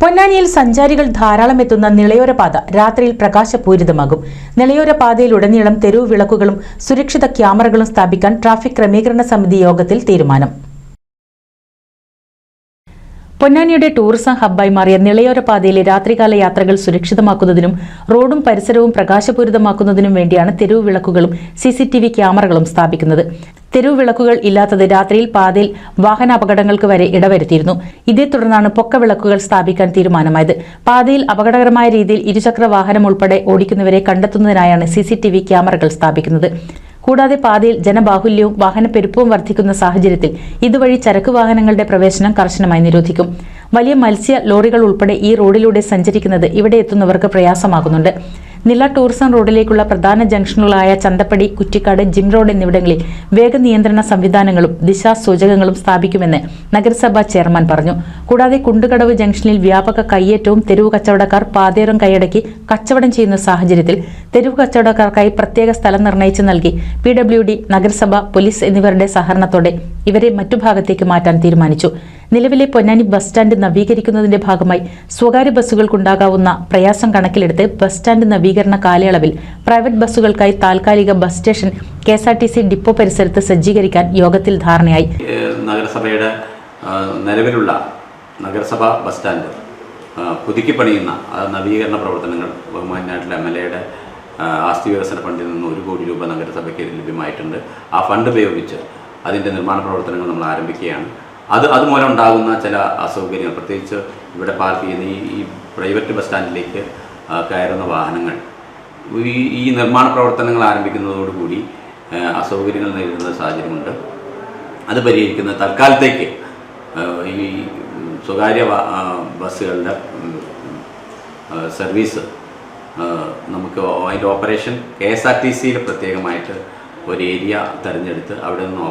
പൊന്നാനിയിൽ സഞ്ചാരികൾ ധാരാളം എത്തുന്ന നിളയോര പാത രാത്രിയിൽ പ്രകാശപൂരിതമാകും. നിളയോര പാതയിലുടനീളം തെരുവ് വിളക്കുകളും സുരക്ഷിത ക്യാമറകളും സ്ഥാപിക്കാൻ ട്രാഫിക് ക്രമീകരണ സമിതി യോഗത്തിൽ തീരുമാനം. പൊന്നാനിയുടെ ടൂറിസം ഹബ്ബായി മാറിയ നിളയോര പാതയിലെ രാത്രികാല യാത്രകൾ സുരക്ഷിതമാക്കുന്നതിനും റോഡും പരിസരവും പ്രകാശപൂരിതമാക്കുന്നതിനും വേണ്ടിയാണ് തെരുവ് വിളക്കുകളും സി സി ടി വി ക്യാമറകളും സ്ഥാപിക്കുന്നത്. തെരുവ് വിളക്കുകൾ ഇല്ലാത്തത് രാത്രിയിൽ പാതയിൽ വാഹനാപകടങ്ങൾക്ക് വരെ ഇടവരുത്തിയിരുന്നു. ഇതേ തുടർന്നാണ് പൊക്കവിളക്കുകൾ സ്ഥാപിക്കാൻ തീരുമാനമായത്. പാതയിൽ അപകടകരമായ രീതിയിൽ ഇരുചക്ര വാഹനം ഉൾപ്പെടെ ഓടിക്കുന്നവരെ കണ്ടെത്തുന്നതിനായാണ് സി സി ടി വി ക്യാമറകൾ സ്ഥാപിക്കുന്നത്. കൂടാതെ പാതയിൽ ജനബാഹുല്യവും വാഹനപ്പെരുപ്പവും വർദ്ധിക്കുന്ന സാഹചര്യത്തിൽ ഇതുവഴി ചരക്ക് വാഹനങ്ങളുടെ പ്രവേശനം കർശനമായി നിരോധിക്കും. വലിയ മത്സ്യ ലോറികൾ ഉൾപ്പെടെ ഈ റോഡിലൂടെ സഞ്ചരിക്കുന്നത് ഇവിടെ എത്തുന്നവർക്ക് പ്രയാസമാകുന്നുണ്ട്. നില ടൂറിസം റോഡിലേക്കുള്ള പ്രധാന ജംഗ്ഷനുകളായ ചന്തപ്പടി കുറ്റിക്കാട് ജിം റോഡ് എന്നിവിടങ്ങളിൽ വേഗനിയന്ത്രണ സംവിധാനങ്ങളും ദിശാസൂചകങ്ങളും സ്ഥാപിക്കുമെന്ന് നഗരസഭാ ചെയർമാൻ പറഞ്ഞു. കൂടാതെ കുണ്ടുകടവ് ജംഗ്ഷനിൽ വ്യാപക കയ്യേറ്റവും തെരുവ് കച്ചവടക്കാർ പാതയോരം കൈയടക്കി കച്ചവടം ചെയ്യുന്ന സാഹചര്യത്തിൽ തെരുവ് കച്ചവടക്കാർക്കായി പ്രത്യേക സ്ഥലം നിർണയിച്ചു നൽകി പി നഗരസഭ പോലീസ് എന്നിവരുടെ സഹകരണത്തോടെ ഇവരെ മറ്റു ഭാഗത്തേക്ക് മാറ്റാൻ തീരുമാനിച്ചു. നിലവിലെ പൊന്നാനി ബസ് സ്റ്റാൻഡ് നവീകരിക്കുന്നതിന്റെ ഭാഗമായി സ്വകാര്യ ബസ്സുകൾക്കുണ്ടാകാവുന്ന പ്രയാസം കണക്കിലെടുത്ത് ബസ് സ്റ്റാൻഡ് നവീകരണ കാലയളവിൽ പ്രൈവറ്റ് ബസ്സുകൾക്കായി താൽക്കാലിക bus station K S R T C depot പരിസരത്ത് സജ്ജീകരിക്കാൻ യോഗത്തിൽ ധാരണയായി. നഗരസഭയുടെ നിലവിലുള്ള നഗരസഭ ബസ് സ്റ്റാൻഡ് പുതുക്കി പണിയുന്ന നവീകരണ പ്രവർത്തനങ്ങൾ ബഹുമാനായിട്ടുള്ള എം എൽ എയുടെ ആസ്തി വികസന ഫണ്ടിൽ നിന്ന് ഒരു കോടി രൂപ നഗരസഭയ്ക്ക് ലഭ്യമായിട്ടുണ്ട്. ആ ഫണ്ട് ഉപയോഗിച്ച് അതിന്റെ നിർമ്മാണ പ്രവർത്തനങ്ങൾ നമ്മൾ ആരംഭിക്കുകയാണ്. അത് അതുമൂലം ഉണ്ടാകുന്ന ചില അസൗകര്യങ്ങൾ പ്രത്യേകിച്ച് ഇവിടെ പാർക്ക് ചെയ്യുന്ന ഈ പ്രൈവറ്റ് ബസ് സ്റ്റാൻഡിലേക്ക് കയറുന്ന വാഹനങ്ങൾ. ഈ ഈ നിർമ്മാണ പ്രവർത്തനങ്ങൾ ആരംഭിക്കുന്നതോടുകൂടി അസൗകര്യങ്ങൾ നേരിടുന്ന സാഹചര്യമുണ്ട്. അത് പരിഹരിക്കുന്ന തൽക്കാലത്തേക്ക് ഈ സ്വകാര്യ ബസ്സുകളുടെ സർവീസ് നമുക്ക് അതിന്റെ operation K S R T സിയിൽ പ്രത്യേകമായിട്ട് ഒരു ഏരിയ തിരഞ്ഞെടുത്ത് അവിടെ നിന്ന്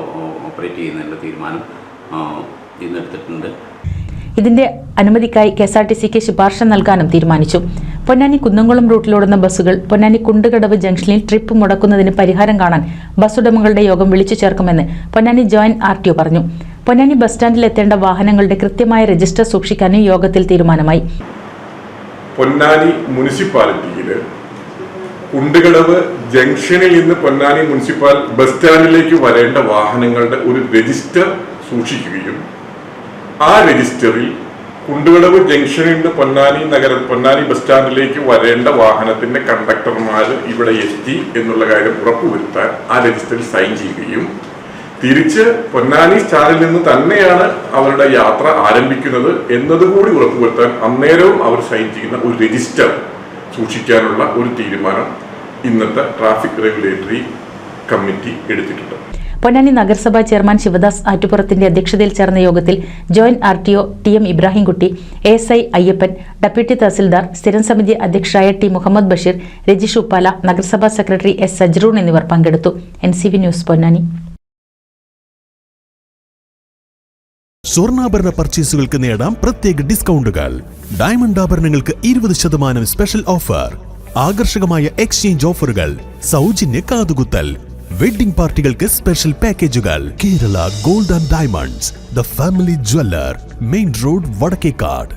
ഓപ്പറേറ്റ് ചെയ്യുന്നതിനുള്ള തീരുമാനം ഇന്നെടുത്തിട്ടുണ്ട്. ഇതിന്റെ അനുമതിക്കായി കെ എസ് ആർ ടി സിക്ക് ശുപാർശ നൽകാനും തീരുമാനിച്ചു. പൊന്നാനി കുന്നംകുളം റൂട്ടിലോടുന്ന ബസ്സുകൾ പൊന്നാനി കുണ്ടുകടവ് ജംഗ്ഷനിൽ ട്രിപ്പ് മുടക്കുന്നതിന് പരിഹാരം കാണാൻ ബസ് ഉടമകളുടെ യോഗം വിളിച്ചു ചേർക്കുമെന്ന് പൊന്നാനി ജോയിന്റ് ആർ ടി പറഞ്ഞു. പൊന്നാനി ബസ് സ്റ്റാൻഡിൽ എത്തേണ്ട വാഹനങ്ങളുടെ കൃത്യമായ രജിസ്റ്റർ സൂക്ഷിക്കാനും യോഗത്തിൽ തീരുമാനമായി. പൊന്നാനി മുനിസിപ്പാലിറ്റിയിൽ കുണ്ടുകടവ് ജംഗ്ഷനിൽ നിന്ന് പൊന്നാനി മുനിസിപ്പാൽ ബസ് സ്റ്റാൻഡിലേക്ക് വരേണ്ട വാഹനങ്ങളുടെ ഒരു രജിസ്റ്റർ സൂക്ഷിക്കുകയും ആ രജിസ്റ്ററിൽ കുണ്ടുകടവ് ജംഗ്ഷനിൽ നിന്ന് പൊന്നാനി നഗര പൊന്നാനി ബസ് സ്റ്റാൻഡിലേക്ക് വരേണ്ട വാഹനത്തിന്റെ കണ്ടക്ടർമാർ ഇവിടെ എത്തി എന്നുള്ള കാര്യം ഉറപ്പുവരുത്താൻ ആ രജിസ്റ്ററിൽ സൈൻ ചെയ്യുകയും തിരിച്ച് പൊന്നാനി സ്റ്റാൻഡിൽ നിന്ന് തന്നെയാണ് അവരുടെ യാത്ര ആരംഭിക്കുന്നത് എന്നതുകൂടി ഉറപ്പുവരുത്താൻ അന്നേരവും അവർ സൈൻ ചെയ്യുന്ന ഒരു രജിസ്റ്റർ സൂക്ഷിക്കാനുള്ള ഒരു തീരുമാനം ഇന്നത്തെ ട്രാഫിക് റെഗുലേറ്ററി കമ്മിറ്റി എടുത്തിട്ടുണ്ട്. പൊന്നാനി നഗരസഭാ ചെയർമാൻ ശിവദാസ് ആറ്റുപുറത്തിന്റെ അധ്യക്ഷതയിൽ ചേർന്ന യോഗത്തിൽ joint R T O T M Ibrahimkutty S I Ayyappan deputy tahsildar സ്ഥിരം സമിതി അധ്യക്ഷരായ ടി മുഹമ്മദ് ബഷീർ രജിഷ് ഉപ്പാല നഗരസഭാ സെക്രട്ടറി എസ് സജ്റൂൺ എന്നിവർ പങ്കെടുത്തു. N news Ponnani. സ്വർണാഭരണ പർച്ചേസുകൾക്ക് നേടാം പ്രത്യേക ഡിസ്കൗണ്ടുകൾ. ഡയമണ്ട് ആഭരണങ്ങൾക്ക് ഇരുപത് ശതമാനം സ്പെഷ്യൽ ഓഫർ. ആകർഷകമായ എക്സ്ചേഞ്ച് ഓഫറുകൾ. സൗജന്യ കാതുകുത്തൽ. വെഡിംഗ് പാർട്ടികൾക്ക് സ്പെഷ്യൽ പാക്കേജുകൾ Kerala gold and diamonds the family jeweller main road Vadakkekad